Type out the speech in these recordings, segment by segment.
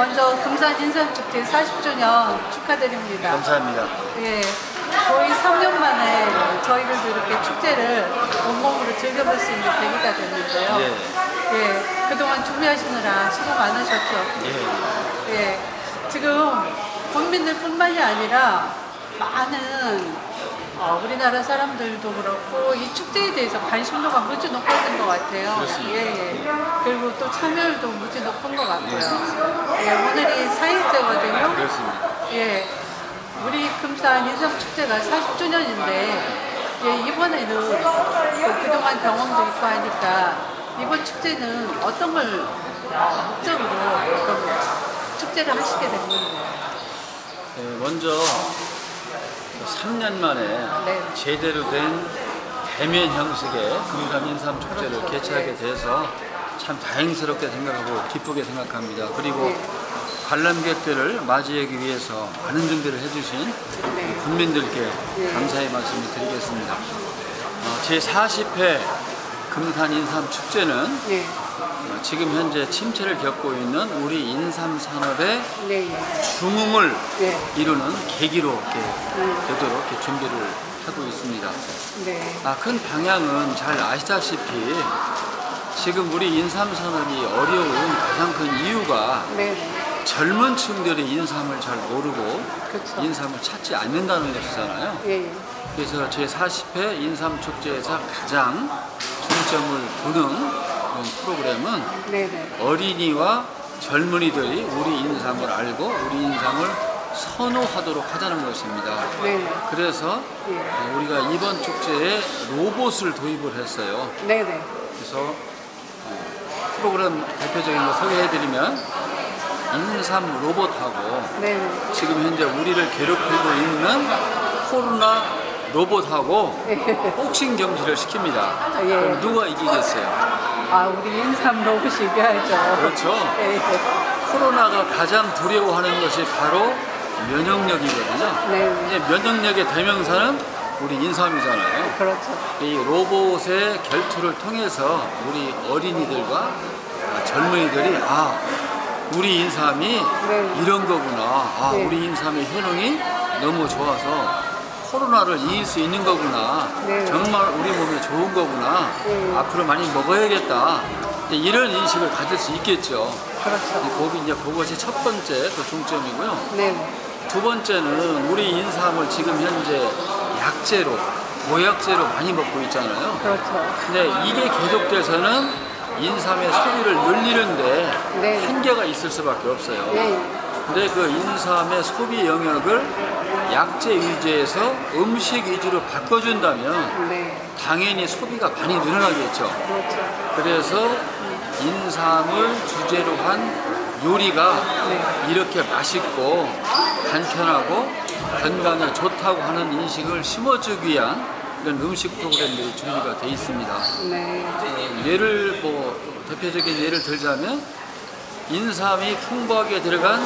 먼저 금산 인삼축제 40주년 축하드립니다. 감사합니다. 예, 거의 3년 만에 저희들도 이렇게 축제를 온몸으로 즐겨볼 수 있는 계기가 됐는데요. 예. 예, 그동안 준비하시느라 수고 많으셨죠. 예. 예, 지금 국민들뿐만이 아니라 많은 어, 우리나라 사람들도 그렇고 이 축제에 대해서 관심도가 무지 높아진 것 같아요. 그렇습니다. 예, 예. 그리고 또 참여율도 무지 높은 것 같고요. 예, 오늘이 4일째거든요. 그렇습니다. 예, 우리 금산 인삼축제가 40주년인데 예, 이번에는 또 그동안 경험도 있고 하니까 이번 축제는 어떤 걸 어, 목적으로 좀 축제를 하시게 된 건가요? 예, 먼저 3년 만에 네. 제대로 된 대면 형식의 금산 인삼 축제를 그렇죠. 개최하게 네. 돼서 참 다행스럽게 생각하고 기쁘게 생각합니다. 그리고 네. 관람객들을 맞이하기 위해서 많은 준비를 해주신 네. 국민들께 네. 감사의 말씀을 드리겠습니다. 어, 제 40회 금산 인삼 축제는 네, 어, 지금 현재 침체를 겪고 있는 우리 인삼 산업의 네, 예. 중흥을 네, 이루는 계기로 이렇게 음. 되도록 이렇게 준비를 하고 있습니다. 네, 아, 큰 방향은 잘 아시다시피 지금 우리 인삼 산업이 어려운 가장 큰 이유가 네, 네. 젊은 층들이 인삼을 잘 모르고 그렇죠. 인삼을 찾지 않는다는 것이잖아요. 예, 예. 그래서 제 40회 인삼 축제에서 가장 중점을 두는 프로그램은 네, 네. 어린이와 젊은이들이 우리 인삼을 알고 우리 인삼을 선호하도록 하자는 것입니다. 네, 네. 그래서 예. 우리가 이번 축제에 로봇을 도입을 했어요. 네, 네. 그래서 어, 프로그램 대표적인 거 소개해드리면 인삼 로봇하고 네, 네. 지금 현재 우리를 괴롭히고 있는 코로나 로봇하고 예. 복싱 경기를 시킵니다. 예. 그럼 누가 이기겠어요? 아, 우리 인삼 로봇이 이겨야죠. 그렇죠. 예, 예. 코로나가 가장 두려워하는 것이 바로 면역력이거든요. 네, 이제 면역력의 대명사는 우리 인삼이잖아요. 그렇죠. 이 로봇의 결투를 통해서 우리 어린이들과 아, 젊은이들이 아 우리 인삼이 네. 이런 거구나. 아 네. 우리 인삼의 효능이 너무 좋아서 코로나를 이길 수 있는 거구나. 네. 정말 우리 몸에 좋은 거구나. 네. 앞으로 많이 먹어야겠다. 이런 인식을 가질 수 있겠죠. 그렇죠. 거기 이제 그것이 첫 번째 그 중점이고요. 네, 네. 두 번째는 우리 인삼을 지금 현재 약재로 모약재로 많이 먹고 있잖아요. 그렇죠. 근데 이게 계속돼서는 인삼의 소비를 늘리는데 네. 한계가 있을 수밖에 없어요. 예, 예. 근데 그 인삼의 소비 영역을 약재 위주에서 음식 위주로 바꿔준다면 네. 당연히 소비가 많이 늘어나겠죠. 그렇죠. 그래서 인삼을 주제로 한 요리가 네. 이렇게 맛있고 간편하고 건강에 좋다고 하는 인식을 심어주기 위한 이런 음식 프로그램들이 준비가 돼 있습니다. 네. 예를 뭐 대표적인 예를 들자면 인삼이 풍부하게 들어간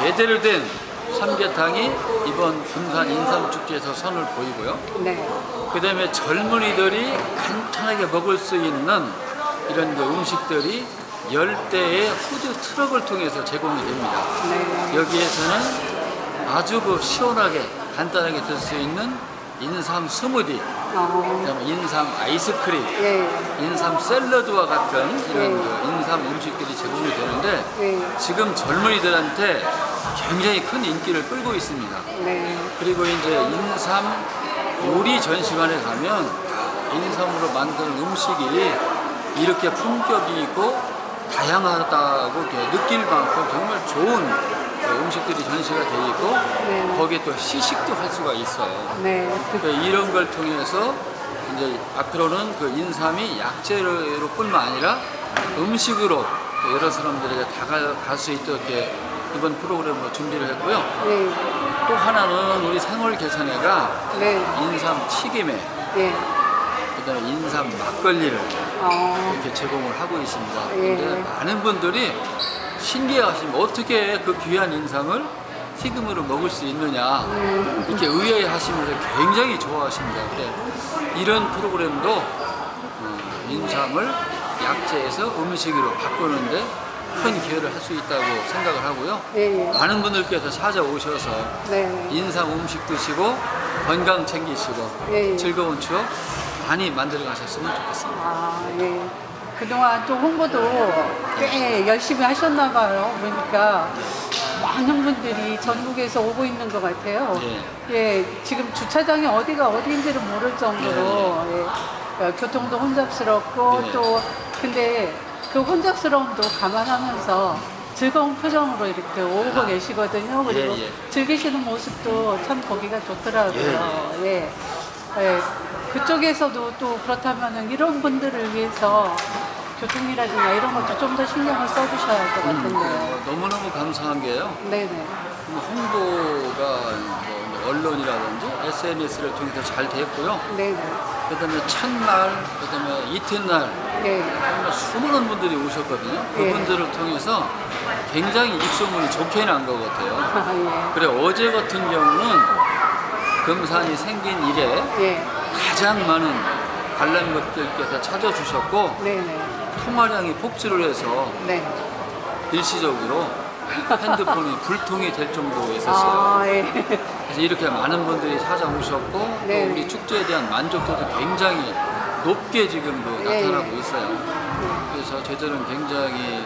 제대로 된 삼계탕이 이번 금산 인삼축제에서 선을 보이고요. 네. 그 다음에 젊은이들이 간편하게 먹을 수 있는 이런 그 음식들이 열대의 푸드 트럭을 통해서 제공이 됩니다. 네. 여기에서는 아주 그 시원하게 간단하게 들 수 있는 인삼 스무디, 어. 그다음에 인삼 아이스크림, 예. 인삼 샐러드와 같은 이런 네. 그 인삼 음식들이 제공이 되는데 예. 지금 젊은이들한테 굉장히 큰 인기를 끌고 있습니다. 네. 그리고 이제 인삼 요리 전시관에 가면 인삼으로 만든 음식이 이렇게 품격이 있고 다양하다고 느낄 만큼 정말 좋은 그 음식들이 전시가 돼 있고 네. 거기에 또 시식도 할 수가 있어요. 네. 그러니까 이런 걸 통해서 이제 앞으로는 그 인삼이 약재로뿐만 아니라 음식으로 또 여러 사람들에게 다가갈 수 있도록 이렇게 이번 프로그램으로 준비를 했고요. 네. 또 하나는 우리 생활 개선회가 네. 인삼 튀김에 예. 그다음에 인삼 막걸리를 어. 이렇게 제공을 하고 있습니다. 예. 근데 많은 분들이 신기해하시면 어떻게 그 귀한 인삼을 튀김으로 먹을 수 있느냐 음. 이렇게 의아해하시면서 굉장히 좋아하십니다. 근데 이런 프로그램도 어, 인삼을 약재에서 음식으로 바꾸는데 큰 기여를 할 수 있다고 생각을 하고요. 예, 예. 많은 분들께서 찾아오셔서 네. 인삼 음식 드시고 건강 챙기시고 예, 예. 즐거운 추억 많이 만들어 가셨으면 좋겠습니다. 아, 예. 그동안 또 홍보도 꽤 열심히 하셨나 봐요. 보니까 많은 분들이 전국에서 오고 있는 것 같아요. 예. 예, 지금 주차장이 어디가 어디인지를 모를 정도로 예, 어, 교통도 혼잡스럽고 예. 또 근데 그 혼잡스러움도 감안하면서 즐거운 표정으로 이렇게 오고 아. 계시거든요. 그리고 예, 예. 즐기시는 모습도 참 보기가 좋더라고요. 예. 예. 그쪽에서도 또 그렇다면은 이런 분들을 위해서 교통이라든가 이런 것도 좀 더 신경을 써주셔야 할것 음, 같은데요. 어, 너무너무 감사한 게요. 네네. 뭐 홍보가 뭐 언론이라든지 SNS를 통해서 잘 됐고요. 네네. 그다음에 첫날, 그다음에 이튿날 예. 정말 수많은 분들이 오셨거든요. 예. 그분들을 통해서 굉장히 입소문이 좋게 난 것 같아요. 아, 예. 그래 어제 같은 경우는 금산이 생긴 이래 예. 가장 많은 관람객들께서 찾아주셨고 네 네. 통화량이 폭주를 해서 네. 일시적으로 핸드폰이 불통이 될 정도였었어요. 아, 예. 그래서 이렇게 많은 분들이 찾아오셨고 네. 또 우리 축제에 대한 만족도도 굉장히 높게 지금도 예, 나타나고 예. 있어요. 그래서 저희들은 굉장히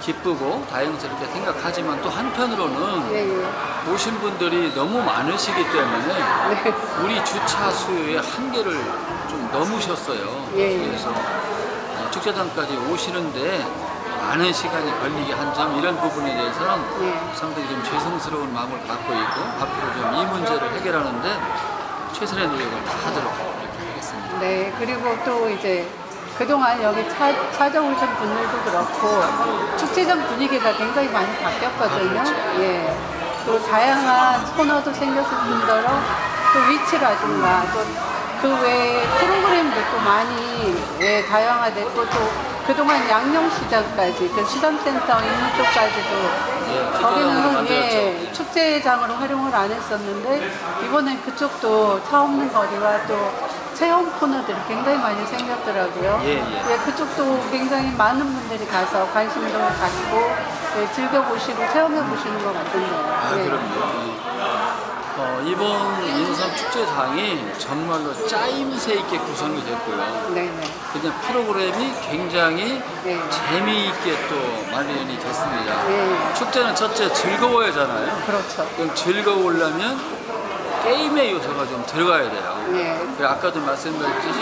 기쁘고 다행스럽게 생각하지만 또 한편으로는 예, 예. 오신 분들이 너무 많으시기 때문에 네. 우리 주차 수요의 한계를 좀 넘으셨어요. 예, 예. 그래서 어, 축제장까지 오시는데 많은 시간이 걸리게 한 점 이런 부분에 대해서는 예. 상당히 좀 죄송스러운 마음을 갖고 있고 앞으로 좀 이 문제를 해결하는데 최선의 노력을 다 하도록 이렇게 하겠습니다. 네. 그리고 또 이제 그동안 여기 차, 찾아오신 분들도 그렇고 축제장 분위기가 굉장히 많이 바뀌었거든요. 아, 그렇죠. 예. 또 다양한 코너도 생겼을 뿐더러 또 위치라든가 또 그 외에 프로그램도 또 많이 예, 다양화됐고 또 그동안 양념시장까지 그 시장센터 있는 쪽까지도 예, 축제장으로 거기는. 예, 축제장으로 활용을 안 했었는데 이번엔 그쪽도 차 없는 거리와 또 체험 코너들이 굉장히 많이 생겼더라고요. 예, 예. 그쪽도 굉장히 많은 분들이 가서 관심도 갖고 예, 즐겨보시고 체험해보시는 것 같은데요. 아, 예. 그럼요. 어, 이번 인삼 축제장이 정말로 짜임새 있게 구성이 됐고요. 네네. 그냥 프로그램이 굉장히 네. 재미있게 또 마련이 됐습니다. 예, 축제는 첫째 즐거워야잖아요. 그렇죠. 그럼 즐거우려면 게임의 요소가 좀 들어가야 돼요. 예. 그리고 아까도 말씀드렸듯이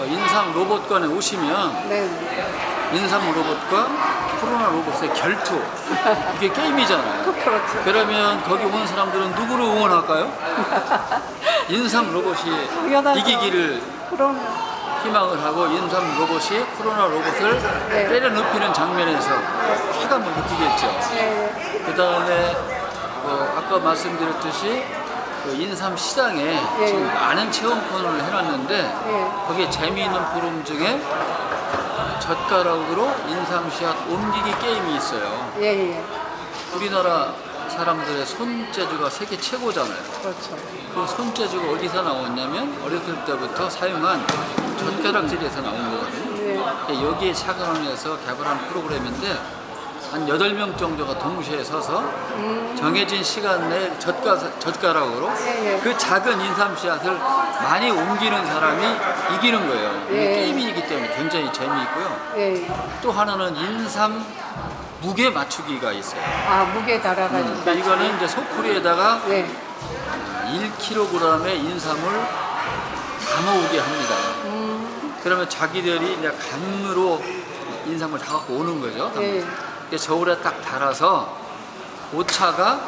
어, 인삼 로봇관에 오시면 네네. 인삼 로봇과 코로나 로봇의 결투 이게 게임이잖아요. 그렇죠. 그러면 거기 온 사람들은 누구를 응원할까요? 인삼 로봇이 당연하죠. 이기기를 그러면 희망을 하고 인삼 로봇이 코로나 로봇을 네. 때려 눕히는 장면에서 쾌감을 느끼겠죠. 예, 그 다음에 아까 말씀드렸듯이 그 인삼 시장에 예. 지금 많은 체험 코너를 해놨는데 예. 거기에 재미있는 프로그램 중에 젓가락으로 인삼 씨앗 옮기기 게임이 있어요. 예, 예. 우리나라 사람들의 손재주가 세계 최고잖아요. 그렇죠. 그 손재주가 어디서 나왔냐면 어렸을 때부터 사용한 젓가락질에서 나온 거거든요. 예. 여기에 착안해서 개발한 프로그램인데 한 8명 정도가 동시에 서서 정해진 시간 내에 젓가, 젓가락으로 예, 예. 그 작은 인삼 씨앗을 많이 옮기는 사람이 이기는 거예요. 예. 때문에 굉장히 재미있고요. 예. 또 하나는 인삼 무게 맞추기가 있어요. 아, 무게 달아가지고. 그러니까 이거는 이제 소쿠리에다가 예. 1kg의 인삼을 담아오게 합니다. 그러면 자기들이 이제 간으로 인삼을 다 갖고 오는 거죠. 예. 근데 저울에 딱 달아서 오차가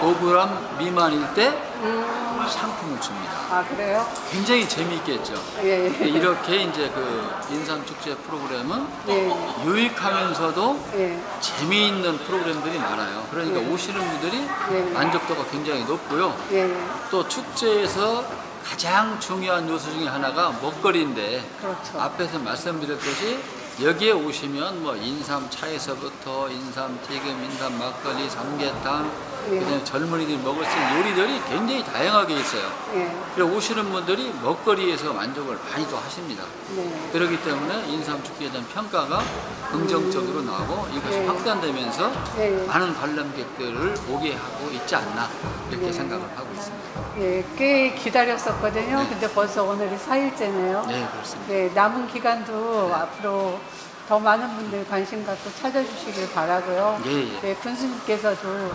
5g 미만일 때 음, 상품을 줍니다. 아, 그래요? 굉장히 재미있겠죠. 예. 근데 이렇게 이제 그 인삼 축제 프로그램은 예. 유익하면서도 예. 재미있는 프로그램들이 많아요. 그러니까 예. 오시는 분들이 예. 만족도가 굉장히 높고요. 예. 또 축제에서 가장 중요한 요소 중에 하나가 먹거리인데 그렇죠. 앞에서 말씀드렸듯이 여기에 오시면 뭐 인삼 차에서부터 인삼 튀김, 인삼 막걸리, 삼계탕 예. 젊은이들이 먹을 수 있는 요리들이 굉장히 다양하게 있어요. 예. 그리고 오시는 분들이 먹거리에서 만족을 많이도 하십니다. 네. 그렇기 때문에 인삼축제에 대한 평가가 긍정적으로 나오고 이것이 네. 확산되면서 네. 많은 관람객들을 오게 하고 있지 않나 이렇게 네. 생각을 하고 있습니다. 예, 꽤 기다렸었거든요. 네. 근데 벌써 오늘이 4일째네요. 네, 그렇습니다. 네, 남은 기간도 앞으로 더 많은 분들 관심 갖고 찾아주시길 바라고요. 예, 예. 네, 군수님께서도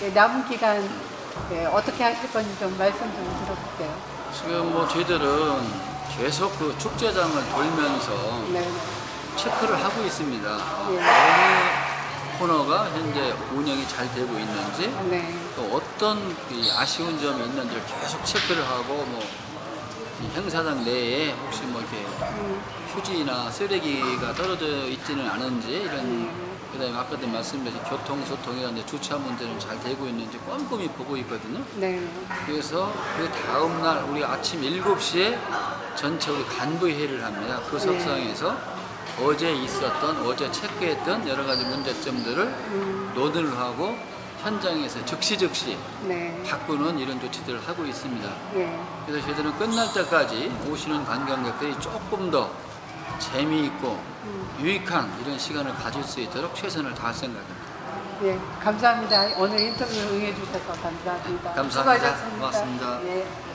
네, 남은 기간 네, 어떻게 하실 건지 좀 말씀 좀 들어볼게요. 지금 뭐 저희들은 계속 그 축제장을 돌면서 네, 체크를 하고 있습니다. 예. 어느 코너가 현재 운영이 잘 되고 있는지 네, 또 어떤 이 아쉬운 점이 있는지를 계속 체크를 하고 뭐이 행사장 내에 혹시 뭐 이렇게 음, 휴지나 쓰레기가 떨어져 있지는 않은지 이런 음. 그다음에 아까도 말씀드린 교통 소통이나 이제 주차 문제는 잘 되고 있는지 꼼꼼히 보고 있거든요. 네, 그래서 그 다음 날 우리 아침 7시에 전체 우리 간부 회의를 합니다. 그 네. 석상에서 어제 있었던 어제 체크했던 여러 가지 문제점들을 음, 논의를 하고 현장에서 즉시 즉시 네, 바꾸는 이런 조치들을 하고 있습니다. 예, 그래서 저희들은 끝날 때까지 오시는 관광객들이 조금 더 재미있고 음, 유익한 이런 시간을 가질 수 있도록 최선을 다할 생각입니다. 예, 감사합니다. 오늘 인터뷰 응해주셔서 감사합니다. 감사합니다. 수고하셨습니다. 고맙습니다. 예.